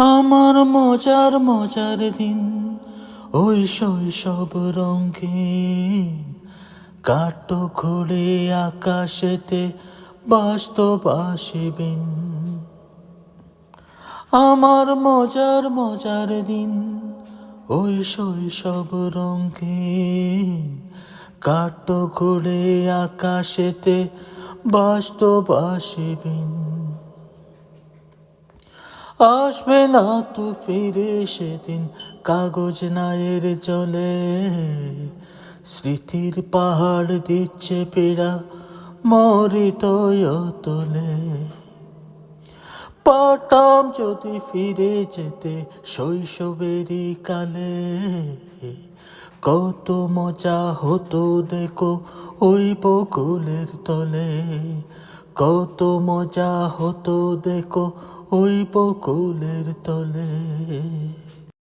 আমার মজার মজার দিন। ওই শৈশব রঙিন। কাট ঘুরে আকাশেতে বাস্তব আসিবেন। আমার মজার মজার দিন। ওই শৈশব রঙিন। কাট ঘুরে আকাশেতে বাস্তব আসিবেন। আসবে না তো ফিরে সেদিন কাগজ নায়ের চলে স্মৃতির পাহাড় দিচ্ছে পেড়া মরিত তোলে পারতাম যদি ফিরে যেতে শৈশবেরই কালে। কত মজা হতো দেখো ওই বকুলের তলে। কত মজা হতো দেখো ওই বকুলের তলে।